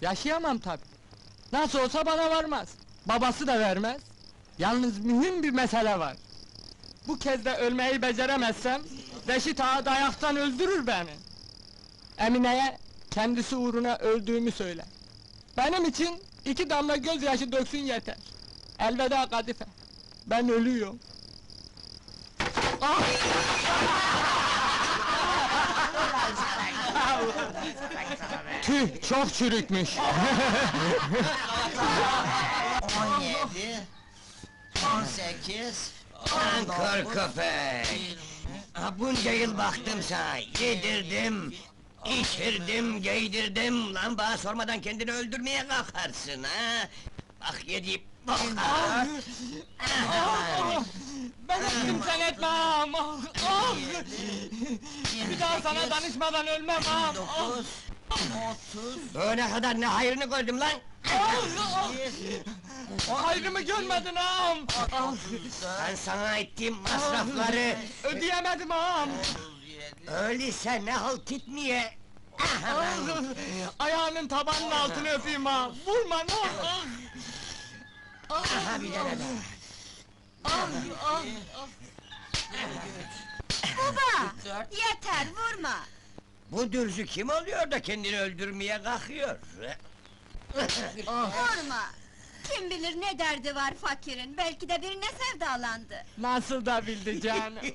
Yaşayamam tabi. Nasıl olsa bana varmaz. Babası da vermez. Yalnız mühim bir mesele var. Bu kez de ölmeyi beceremezsem, Reşit Ağa dayaktan öldürür beni. Emine'ye kendisi uğruna öldüğümü söyle. Benim için iki damla gözyaşı döksün yeter. Elveda Kadife. Ben ölüyorum. Ah! Tüh, çok çürükmüş. 17 18 Kör köpek! Ha, bunca yıl baktım sana, yedirdim, içirdim, giydirdim, lan bana sormadan kendini öldürmeye kalkarsın ha! Bak yedi, bak! Ah! ben ettim sen etme ağam! Ah! Ah! Bir daha sana danışmadan ölmem ağam! Ah! 9 30 Böyle kadar ne hayrını gördüm lan! Ah! Ah! Hayrımı görmedin ağam! Ah! Ben sana ettiğim masrafları, Ödeyemedim ağam! 37 öyleyse ne halt etmeye... Ah! Ayağının tabanının altını öpeyim ağam! Vurma ne olur! Ah! Aha bir tane daha. Ah! Ah! Baba! 4 Yeter vurma! Bu dürzü kim oluyor da kendini öldürmeye kalkıyor? Vurma! Kim bilir ne derdi var fakirin, belki de birine sevdalandı. Nasıl da bildi canım!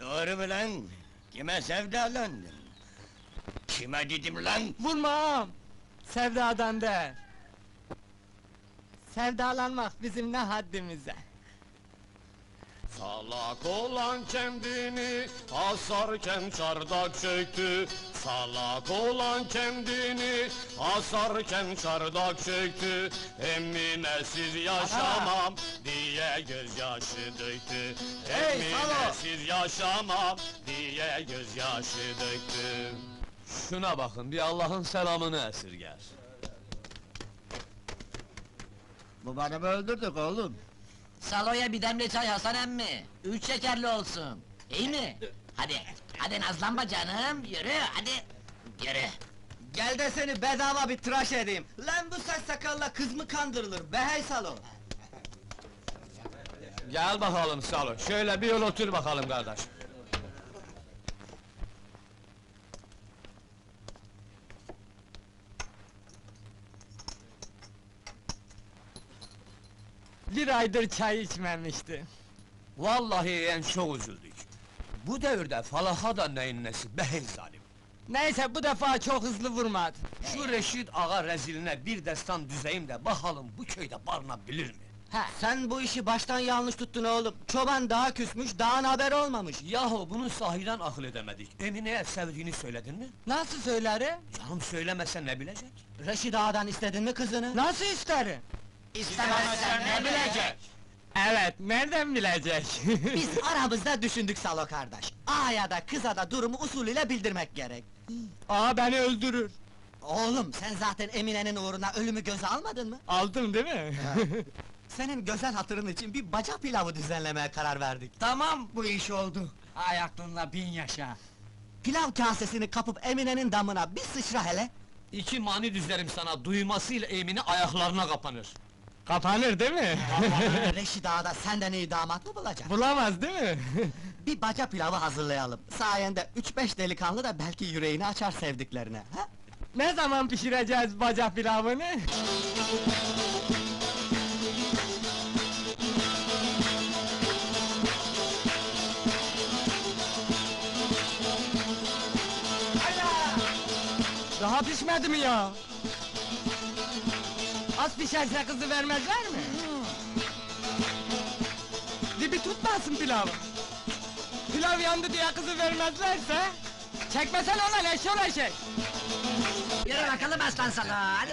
Doğru mu lan? Kime sevdalandın? Kime dedim lan? Vurma ağam! Sevdadan değil! Sevdalanmak bizim ne haddimize! Salak olan kendini asarken çardak çöktü. Salak olan kendini asarken çardak çöktü. Eminesiz yaşamam diye gözyaşı döktü. Hey, Eminesiz yaşamam diye gözyaşı döktü. Şuna bakın, bir Allah'ın selamını esirger. Bu adamı öldürdük oğlum. Saloya bir demli çay Hasan emmi. Üç şekerli olsun. İyi mi? Hadi, hadi nazlanma canım, yürü, hadi. Yürü. Gel de seni bedava bir tıraş edeyim. Lan bu saç sakalla kız mı kandırılır be hey Salo? Gel bakalım Salo, şöyle bir yol otur bakalım kardeş. Bir aydır çay içmemişti. Vallahi en çok üzüldük. Bu devirde falaha da neyin nesi, behin zalim. Neyse bu defa çok hızlı vurmadı. Şu Reşit ağa reziline bir destan düzeyim de bakalım bu köyde barınabilir mi? Ha. Sen bu işi baştan yanlış tuttun oğlum. Çoban daha küsmüş, daha haber olmamış. Yahu bunu sahiden akıl edemedik. Emine'ye sevdiğini söyledin mi? Nasıl söyleri? Canım söylemese ne bilecek? Reşit Ağa'dan istedin mi kızını? Nasıl isterim? İstemezsen ne bilecek? Evet, nereden bilecek? Biz aramızda düşündük Salo kardeş. Ağaya da kıza da durumu usulüyle bildirmek gerek. Aa beni öldürür. Oğlum sen zaten Emine'nin uğruna ölümü göze almadın mı? Aldım değil mi? Senin güzel hatırın için bir baca pilavı düzenlemeye karar verdik. Tamam, bu iş oldu. Ay aklınla bin yaşa. Pilav kasesini kapıp Emine'nin damına bir sıçra hele. İki mani düzlerim sana, duymasıyla Emine ayaklarına kapanır. Kapanır değil mi? Reşit Ağa da senden iyi damat mı bulacak? Bulamaz değil mi? Bir baca pilavı hazırlayalım. Sayende üç beş delikanlı da belki yüreğini açar sevdiklerine. Ha? ne zaman pişireceğiz bacak pilavını? Daha pişmedi mi ya? Az pişerse kızı vermezler mi? Dibi tutmasın pilavı. Pilav yandı diye kızı vermezlerse... Çekmesen ona leşol eşek! Yürü bakalım aslan Salo, hadi.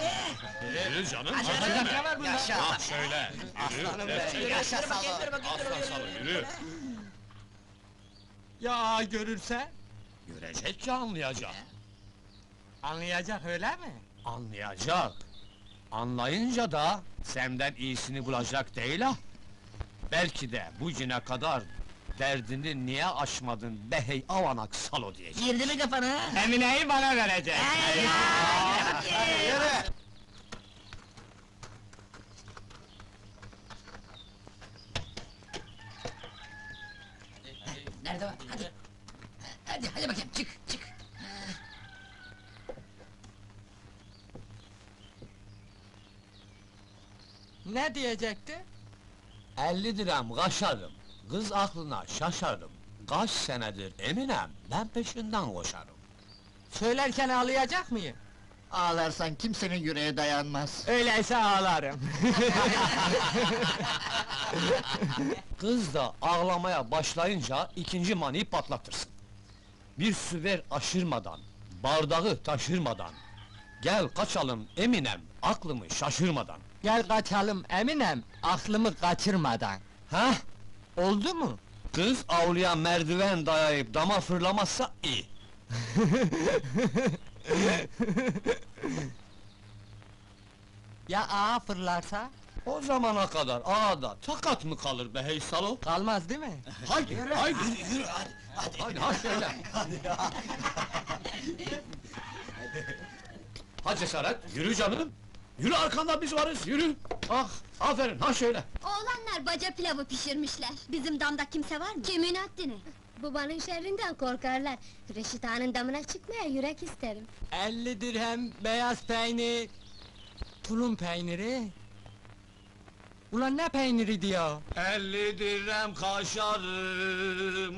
Yürü canım, Hadi, var bunda? Yaşa! Ah şöyle, yürü, Aslanım be, yaşa! Aslan salı, yürü. Ya görürse? Görecek ki anlayacak. Anlayacak öyle mi? Anlayacak. Anlayınca da senden iyisini bulacak değil ha. Belki de bu güne kadar Derdini niye aşmadın behey avanak salo diyecek. Girdi mi kafana? Emine'yi bana verecek. Hadi bakayım. Nerede var? Hadi. Hadi, hadi bakayım, çık, çık. Ne diyecekti? 50 dirhem kaşarım, kız aklına şaşarım. Kaç senedir eminem, ben peşinden koşarım. Söylerken ağlayacak mıyım? Ağlarsan kimsenin yüreğe dayanmaz. Öyleyse ağlarım. Kız da ağlamaya başlayınca ikinci maniyi patlatırsın. Bir su ver aşırmadan, bardağı taşırmadan. Gel kaçalım Eminem, aklımı şaşırmadan. Gel kaçalım Eminem, aklımı kaçırmadan. Hah, Oldu mu? kız avluya merdiven dayayıp dama fırlamazsa iyi. Ya ağa fırlarsa? O zamana kadar ağada takat mı kalır be hey salo? Kalmaz değil mi? Haydi, haydi, yürü, hadi, hadi, hadi, ha şöyle. Ha cesaret, yürü canım. Yürü arkanda biz varız, yürü. Ah, aferin, ha şöyle. Oğlanlar baca pilavı pişirmişler. Bizim damda kimse var mı? Kimin haddini? Babanın şerrinden korkarlar. Reşit Ağa'nın damına çıkmaya yürek isterim. 50 dirhem beyaz peynir, tulum peyniri. Ulan ne peyniri diyor? Elli dirhem kaşarım,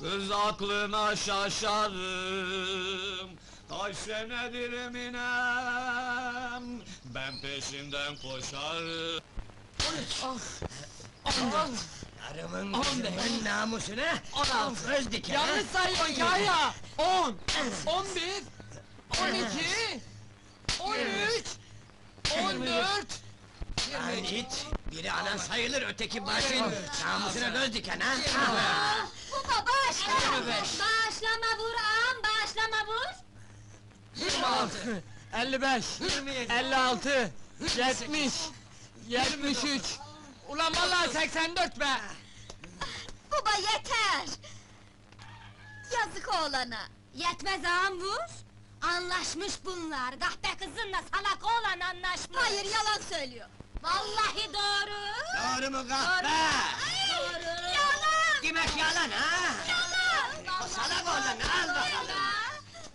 kız aklına şaşarım. Kaç senedir eminem, ben peşinden koşarım. Karımın kızımın namusuna göz diken ha? Yanlış sayıyorsun Kaya! 10, 11, 12, 13, 14, Lan it! Biri anan sayılır, öteki başın. Namusuna göz diken ha? Baba bağışla! Bağışlama vur ağam, bağışlama vur! 55, 56, 70, 73. Ulan vallahi 84 be! Baba yeter! Yazık oğlana! Yetmez ağam vur! Anlaşmış bunlar, kahpe kızınla salak oğlan anlaşmış! Hayır, yalan söylüyor! Vallahi doğru! Doğru mu kahpe? Doğru! Yalan! Demek yalan ha? Yalan! O salak oğlan, al bakalım.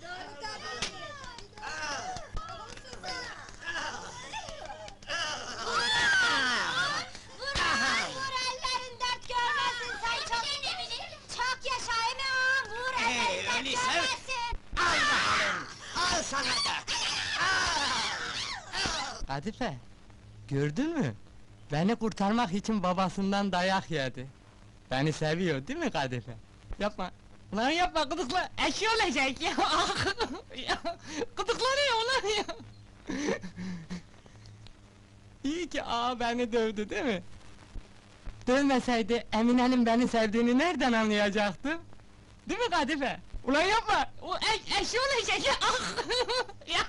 Doğru tabii! Vur ağam, vur ellerin dert görmesin sen çok... Çok yaşa emi ağam, vur Hey, ellerin dert öyleyse- görmesin! Al bakalım, al sana da! Kadife, gördün mü? Beni kurtarmak için babasından dayak yedi. Beni seviyor değil mi Kadife? Yapma. Ulan yapma gıdıkla, eşi olacak ya gıdıklanıyor ulan ya! İyi ki ağa beni dövdü değil mi? Dövmeseydi Emine'nin beni sevdiğini nereden anlayacaktım? Değil mi Kadife? Ulan yapma! O eş, eşi olacak ya! Ah! ya!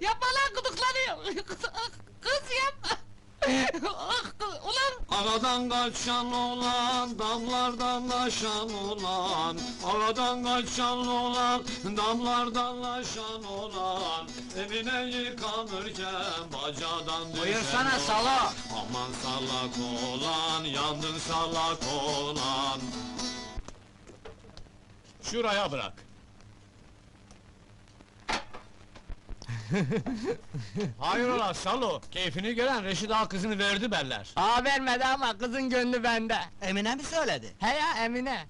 Yapma lan gıdıklanıyor! Kız, ah, kız yapma! ah, kız, ulan! Aradan kaçan olan, damlardan taşan olan Aradan kaçan olan, damlardan taşan olan Emine yıkanırken bacadan düşen Buyursana olan. Salo! Aman salak olan, yandın salak olan Şuraya bırak Hayrola Salo, keyfini gören Reşit Ağa kızını verdi beller. Ağa vermedi ama kızın gönlü bende. Emine mi söyledi? He ya Emine!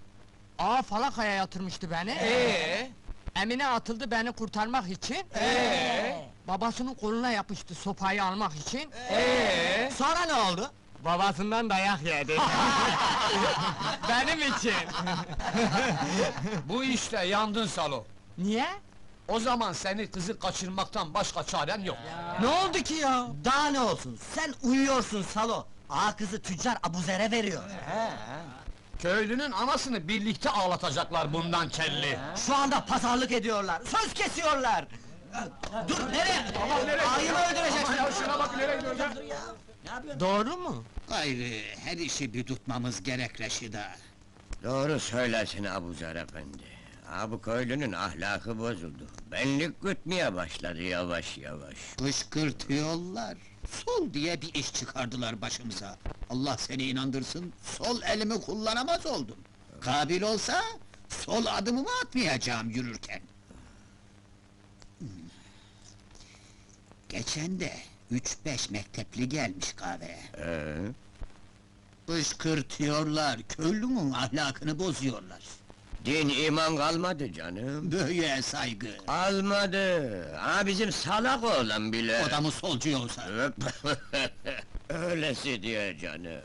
Ağa falakaya yatırmıştı beni. Ee? Emine atıldı beni kurtarmak için. Ee? Babasının koluna yapıştı sopayı almak için. Ee? Sonra ne oldu? Babasından dayak yedi. Benim için. Bu işte yandın Salo. Niye? O zaman seni kızı kaçırmaktan başka çaren yok. Ne oldu ki ya? Daha ne olsun, sen uyuyorsun Salo! Ağa kızı tüccar Abuzer'e veriyor. Köylünün anasını birlikte ağlatacaklar bundan kelli. Şu anda pazarlık ediyorlar, söz kesiyorlar! Dur, nereye? Ağayı mı öldüreceksin? şuna bak nereye gidiyorsun? Doğru mu? Gayrı her işi bir tutmamız gerek Reşida. Doğru söylersin Abuzer efendi. Ha bu köylünün ahlakı bozuldu. Benlik gütmeye başladı yavaş yavaş. Kışkırtıyorlar. Sol diye bir iş çıkardılar başımıza. Allah seni inandırsın, sol elimi kullanamaz oldum. Kabil olsa, sol adımımı atmayacağım yürürken. Hmm. Geçen de üç beş mektepli gelmiş kahveye. Ee, Kışkırtıyorlar, köylünün ahlakını bozuyorlar. din iman kalmadı canım. Böyle saygı. Kalmadı. Ha bizim salak oğlan bile. O da mı solcu? Öylesi diye canım.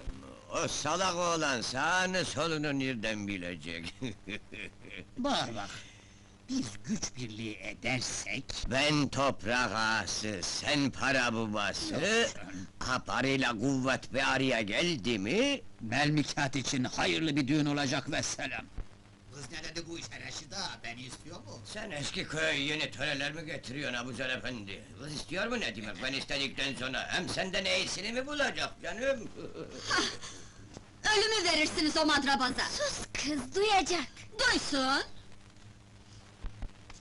O salak oğlan sağını solunu nereden bilecek? Bak bak, biz güç birliği edersek... ben toprak ağası, sen para babası. Ha parayla kuvvet bir araya geldi mi? Melmikat için hayırlı bir düğün olacak vesselam. Kız ne dedi bu işe Reşit ağa, beni istiyor mu? Sen eski köye yeni töreler mi getiriyorsun Abuzer efendi? Kız istiyor mu ne demek ben istedikten sonra? Hem senden iyisini mi bulacak canım? Ölümü verirsiniz o madrabaza! Sus kız, duyacak! Duysun!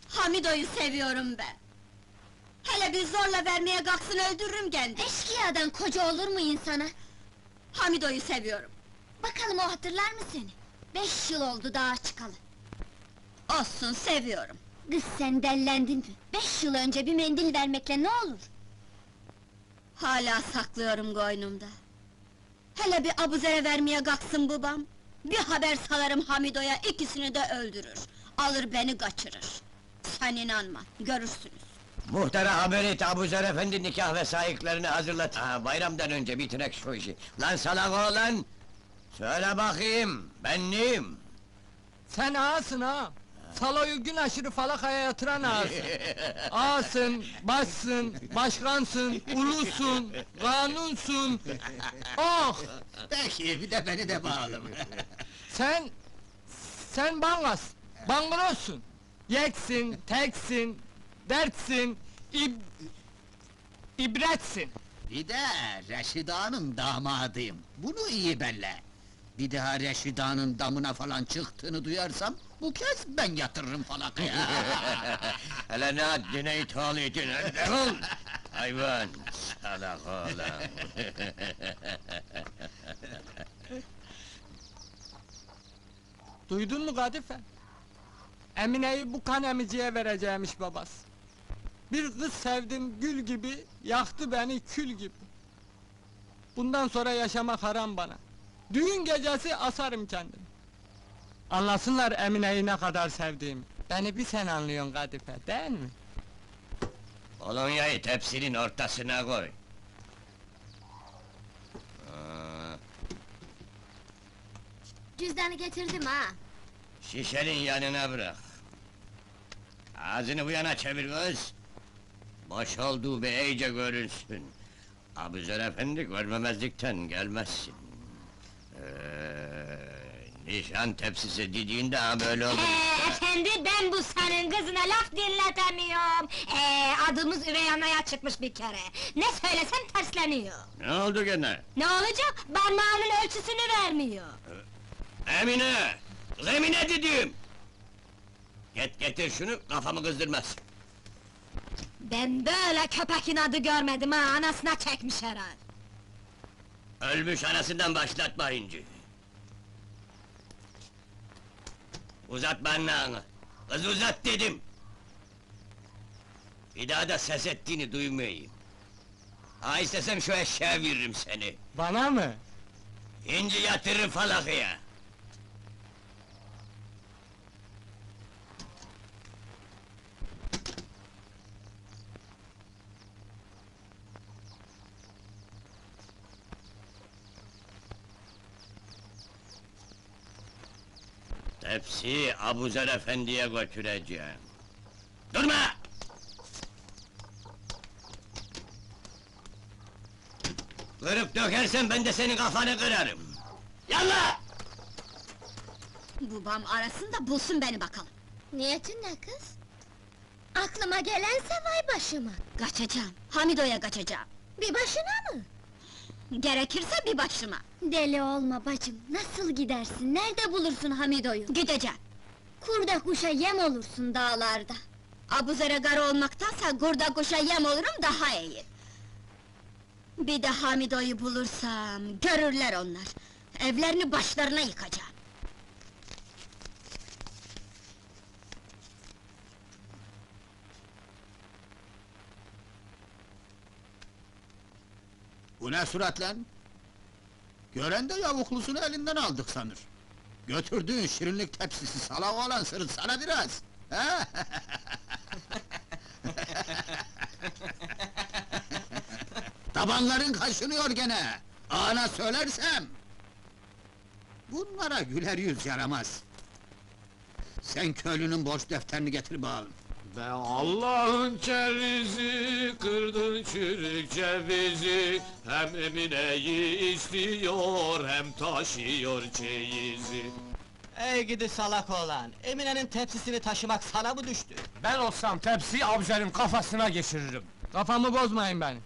Hamido'yu seviyorum ben! Hele bir zorla vermeye kalksın öldürürüm kendimi! Eşkıyadan koca olur mu insana? Hamido'yu seviyorum! Bakalım o hatırlar mı seni? Beş yıl oldu dağa çıkalı. Olsun, seviyorum! Kız sen dellendin mi? Beş yıl önce bir mendil vermekle ne olur? Hala saklıyorum koynumda! Hele bir abuzere vermeye kalksın babam! Bir haber salarım Hamido'ya, ikisini de öldürür! Alır beni kaçırır! Sen inanma, görürsünüz! Muhtara haber et Abuzer efendi nikah vesayıklarını hazırlat. Ha, bayramdan önce bitirek şu işi. Lan salak oğlan! Söyle bakayım, ben neyim? Sen ağasın ha! Saloyu gün aşırı falakaya yatıran ağasın! Ağasın, başsın, başkansın, ulusun, kanunsun! Oh! Peki, bir de beni de bağlı. Sen... Sen bangas, bangrosun! Yeksin, teksin, dertsin, ib... ibretsin! bir de Reşit ağanın damadıyım. Bunu iyi belle. Bir daha Reşit ağanın damına falan çıktığını duyarsam, bu kez ben yatırırım falakaya. Hele ne haddine ithal edin, defol! Hayvan, salak oğlan! Duydun mu Kadife? Emine'yi bu kan emiciye vereceğimiş babası. Bir kız sevdim gül gibi, yaktı beni kül gibi. Bundan sonra yaşamak haram bana. Düğün gecesi asarım kendimi. Anlasınlar Emine'yi ne kadar sevdiğimi. Beni bir sen anlıyorsun Kadife, değil mi? Kolonyayı tepsinin ortasına koy. Cüzdanı getirdim ha! şişenin yanına bırak. Ağzını bu yana çevir kız. Boş olduğu bir iyice görünsün. Abuzer efendi görmemezlikten gelmezsin. Ee, nişan tepsisi dediğinde ha böyle olur. Ee, efendi ben bu senin kızına laf dinletemiyorum. Ee, adımız üvey anaya çıkmış bir kere. Ne söylesem tersleniyor. Ne oldu gene? Ne olacak? Parmağının ölçüsünü vermiyor. Emine! Kız Emine dedim! Get getir şunu, kafamı kızdırmaz. Ben böyle köpekin adı görmedim ha, anasına çekmiş herhal. Ölmüş anasından başlatma inci. Uzat parmağını. Kız uzat dedim. Bir daha da ses ettiğini duymayayım. Ha istesem şu eşeğe veririm seni. Bana mı? İnci yatırır falakaya. Tepsi Abuzer efendiye götüreceğim. Durma! Kırıp dökersen ben de senin kafanı kırarım. Yallah! Babam arasın da bulsun beni bakalım. Niyetin ne kız? Aklıma gelense vay başıma! Kaçacağım, Hamido'ya kaçacağım. Bir başına mı? Gerekirse bir başıma. Deli olma bacım, nasıl gidersin, nerede bulursun Hamido'yu? Gideceğim. Kurda kuşa yem olursun dağlarda. Abuzere gar olmaktansa gurda kuşa yem olurum daha iyi. Bir de Hamido'yu bulursam, görürler onlar. Evlerini başlarına yıkacağım. Bu ne surat lan? Gören de yavuklusunu elinden aldık sanır. Götürdüğün şirinlik tepsisi salak olan sırıtsana biraz. he? Tabanların kaşınıyor gene. Ana söylersem. Bunlara güler yüz yaramaz. Sen köylünün borç defterini getir bakalım. Be Allah'ın kerizi, kırdın çürük cevizi Hem Emine'yi istiyor, hem taşıyor çeyizi Ey gidi salak oğlan! Emine'nin tepsisini taşımak sana mı düştü? Ben olsam tepsiyi Abzer'in kafasına geçiririm. Kafamı bozmayın benim.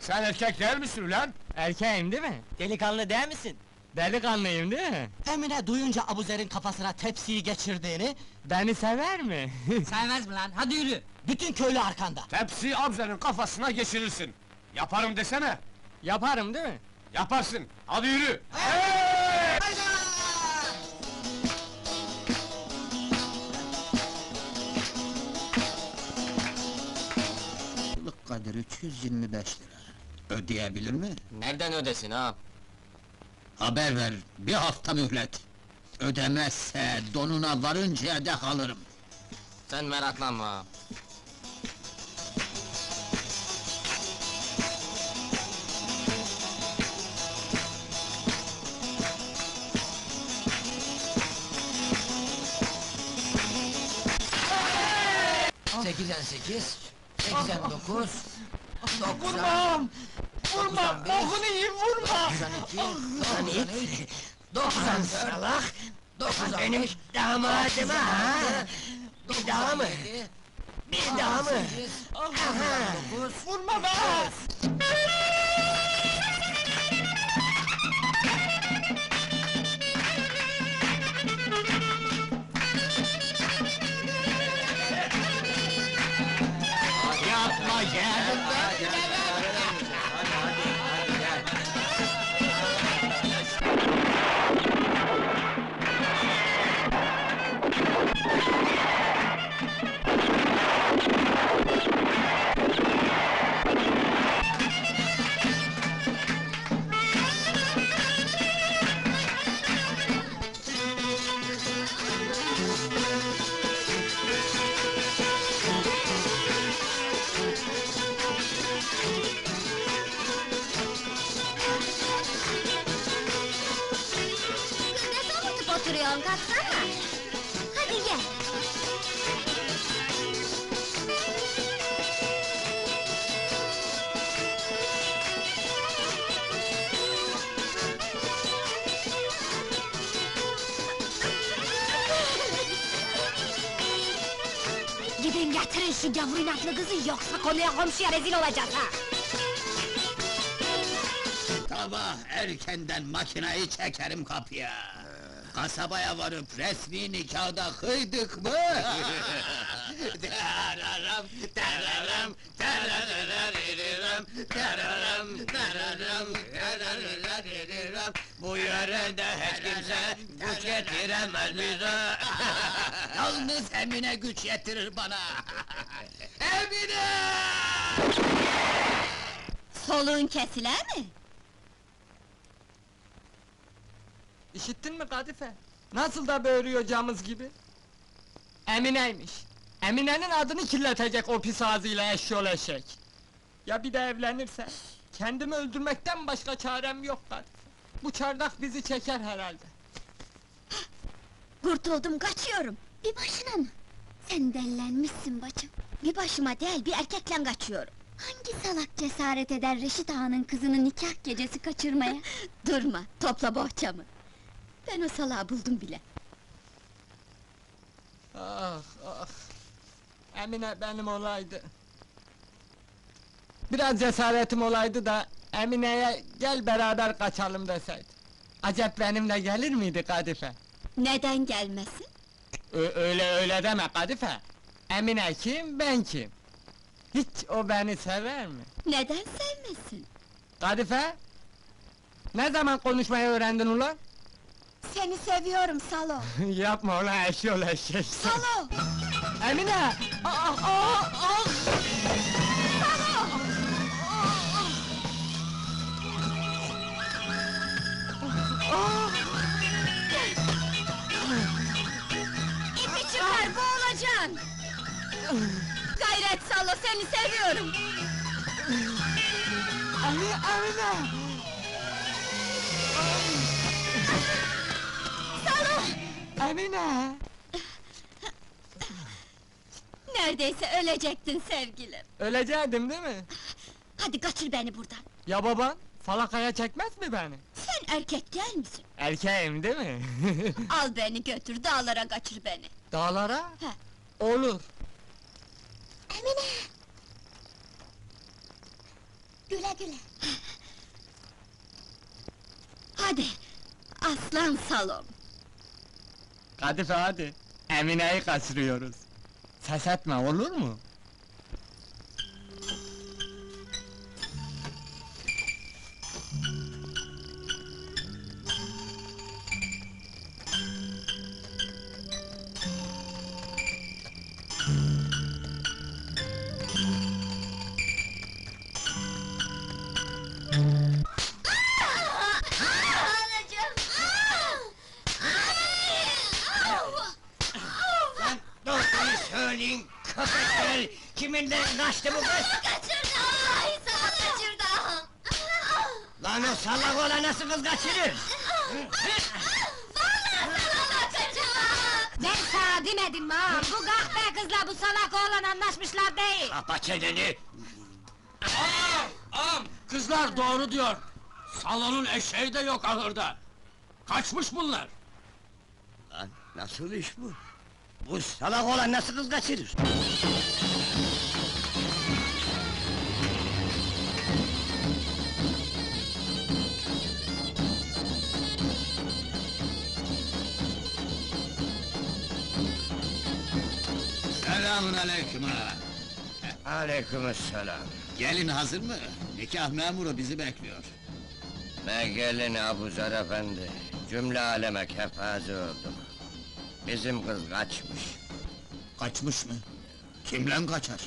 Sen erkek değil misin ulan? Erkeğim değil mi? Delikanlı değil misin? Delikanlıyım değil mi? Emine duyunca Abuzer'in kafasına tepsiyi geçirdiğini, Beni sever mi? Sevmez mi lan? Hadi yürü! bütün köylü arkanda. Tepsiyi Abzer'in kafasına geçirirsin. Yaparım desene. Yaparım değil mi? Yaparsın. Hadi yürü. Yıllık kadir 325 lira. Ödeyebilir mi? Nereden ödesin ha? Haber ver, bir hafta mühlet. Ödemezse donuna varıncaya dek alırım. Sen meraklanma. Sekizden sekiz, sekizden dokuz, doksan! Vurma! Doksan bir. Okunu yiyeyim vurma! doksan iki, doksan üç, doksan salak, doksan benim damadıma ha? Bir daha mı? Bir daha mı? Aha! Vurma be! Getirin şu gavur inatlı kızı, yoksa konuya komşuya rezil olacağız ha! Sabah erkenden makinayı çekerim kapıya. Kasabaya varıp resmi nikahda kıydık mı? Tararam, tararam, tarararariram, tararam, tararam, tarararariram. Bu yörede hiç kimse güç getiremez bize. Yalnız Emine güç yetirir bana. Emine! Soluğun kesiler mi? İşittin mi Kadife? Nasıl da böğürüyor camız gibi? Emine'ymiş. Emine'nin adını kirletecek o pis ağzıyla eşyol eşek. Ya bir de evlenirse? Kendimi öldürmekten başka çarem yok Kadife. Bu çardak bizi çeker herhalde. Kurtuldum, kaçıyorum. Bir başına mı? Sen dellenmişsin bacım. Bir başıma değil, bir erkekle kaçıyorum. Hangi salak cesaret eder Reşit Ağa'nın kızını nikah gecesi kaçırmaya? Durma, topla bohçamı. Ben o salağı buldum bile. Ah ah! Emine benim olaydı. Biraz cesaretim olaydı da Emine'ye gel beraber kaçalım deseydi. Acep benimle gelir miydi Kadife? Neden gelmesin? Ö- öyle öyle deme Kadife. Emine kim, ben kim? Hiç o beni sever mi? Neden sevmesin? Kadife? Ne zaman konuşmayı öğrendin ulan? Seni seviyorum Salo. Yapma ulan eşyol eşek. Salo! Emine! Ah, ah, ah! İpi çıkar, boğulacaksın! Gayret Salo, seni seviyorum! Emine, Emine! Salo! Emine! Neredeyse ölecektin sevgilim. Ölecektim değil mi? Hadi kaçır beni buradan. Ya baban? Falakaya çekmez mi beni? Sen erkek değil misin? Erkeğim değil mi? Al beni götür, dağlara kaçır beni. Dağlara? He. Olur. Emine! Güle güle. Hadi, aslan salom. Kadife hadi. Emine'yi kaçırıyoruz. Ses etme olur mu? Ben sana demedim mi ağam? Bu kahpe kızla bu salak oğlan anlaşmışlar değil. Kapa çeneni! Ağam, kızlar doğru diyor. Salonun eşeği de yok ahırda. Kaçmış bunlar. Lan nasıl iş bu? Bu salak olan nasıl kız kaçırır? Selamun aleyküm ha. Aleykümselam. Gelin hazır mı? Nikah memuru bizi bekliyor. Ne gelin Abuzer efendi. Cümle aleme kefaze oldum. Bizim kız kaçmış. Kaçmış mı? Kimle kaçar?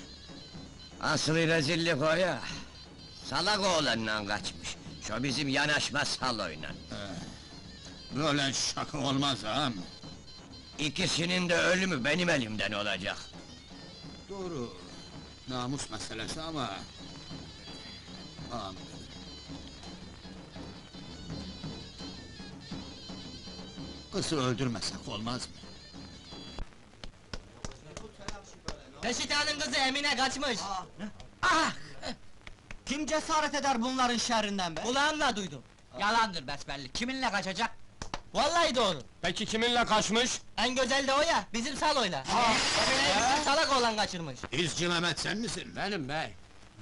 Asıl rezillik o ya. Salak oğlanla kaçmış. Şu bizim yanaşma saloyla. Böyle şaka olmaz ağam. İkisinin de ölümü benim elimden olacak. Doğru. Namus meselesi ama... Ağam. Kızı öldürmesek olmaz mı? Reşit Ağa'nın kızı Emine kaçmış. Ah! Kim cesaret eder bunların şerrinden be? Kulağımla duydum. Yalandır besbelli. Kiminle kaçacak? Vallahi doğru. Peki kiminle kaçmış? En güzel de o ya, bizim Salo'yla. Bizim salak olan kaçırmış. İzci Mehmet sen misin? Benim bey.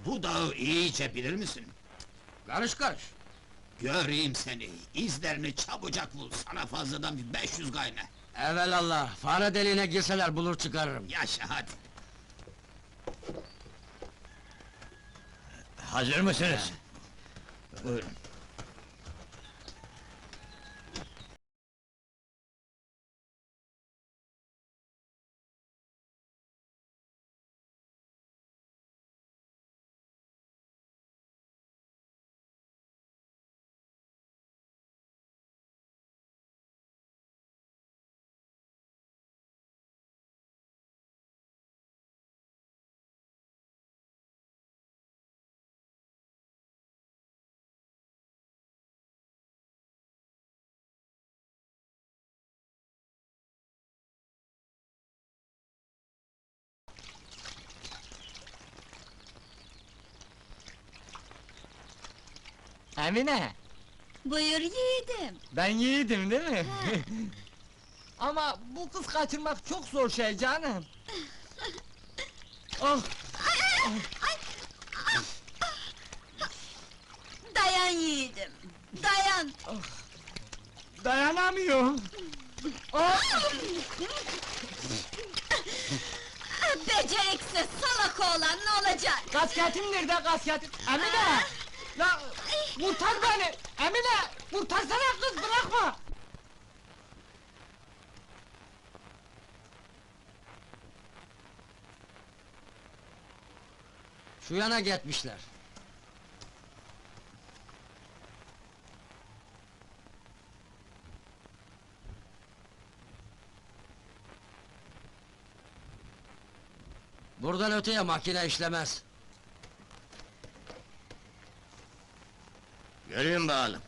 Bu dağı iyice bilir misin? Karış karış. Göreyim seni, izlerini çabucak bul, sana fazladan bir 500 gayme. Evelallah, fare deliğine girseler bulur çıkarırım. Yaşa hadi. Hazır mısınız? Buyurun. Emine, Buyur yiğidim. ben yiğidim değil mi? Ama bu kız kaçırmak çok zor şey canım. Ah, Dayan yiğidim. Dayan. Oh. dayanamıyorum. Oh. Ah, Beceriksiz salak oğlan ne olacak? kasketim nerede kasketim? Emine! Ah. La, kurtar beni! Emine! Kurtarsana kız bırakma! Şu yana gitmişler. Buradan öteye makine işlemez. Görüyorum bakalım.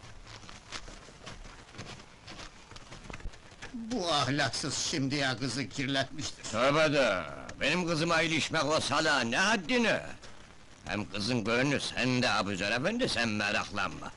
Bu ahlaksız şimdiye kızı kirletmiştir. Tövbe de, benim kızıma ilişmek o sala ne haddine? Hem kızın gönlü sende Abuzer efendi, sen meraklanma.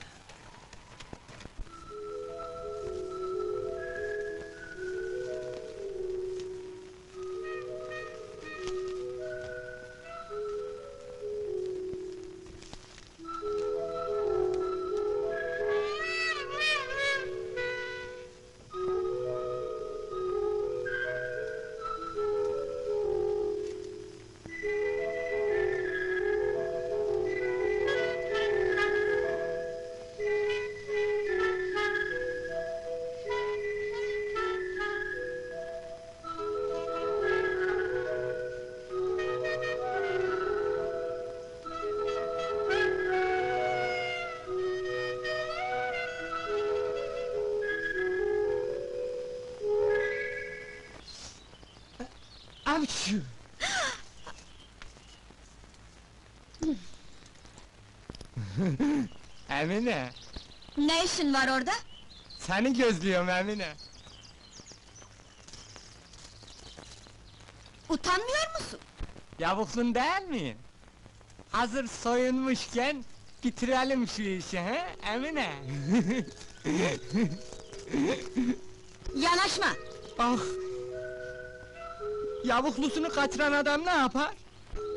Emine, Ne işin var orada? seni gözlüyorum Emine. Utanmıyor musun? Yavuklun değil miyim? Hazır soyunmuşken bitirelim şu işi he Emine? Yanaşma! ah! Yavuklusunu kaçıran adam ne yapar?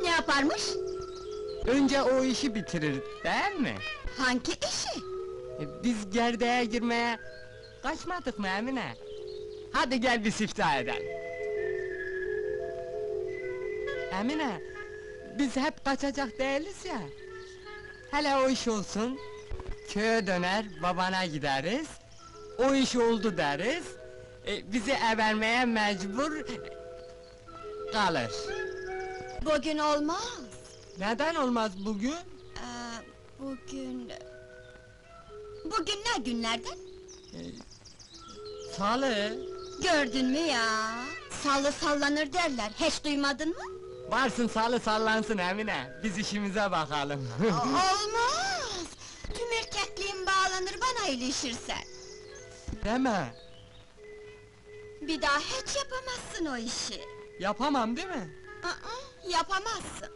Ne yaparmış? Önce o işi bitirir, değil mi? Hangi işi? E, Biz gerdeğe girmeye kaçmadık mı Emine? Hadi gel bir siftah edelim. Emine, biz hep kaçacak değiliz ya. Hele o iş olsun, köye döner, babana gideriz. O iş oldu deriz. e, bizi evermeye mecbur kalır. Bugün olmaz. Neden olmaz bugün? Ee, bugün... Bugün ne günlerden? Salı. Gördün mü ya? Sallı sallanır derler, hiç duymadın mı? Varsın salı sallansın Emine, biz işimize bakalım. Olmaz! Tüm erkekliğin bağlanır bana ilişirsen. Deme, Bir daha hiç yapamazsın o işi. Yapamam değil mi? Aa, yapamazsın.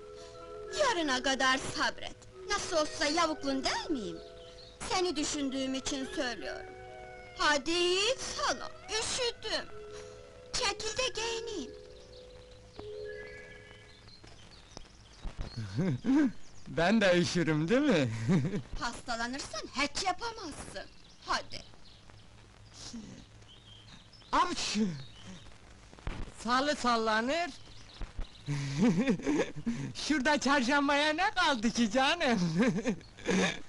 Yarına kadar sabret. Nasıl olsa yavuklun değil miyim? Seni düşündüğüm için söylüyorum. Hadi yiğit sana, üşüdüm. Çekil de giyineyim. Ben de üşürüm değil mi? Hastalanırsan hiç yapamazsın. Hadi. Avuç! Salı sallanır. Şurada çarşambaya ne kaldı ki canım?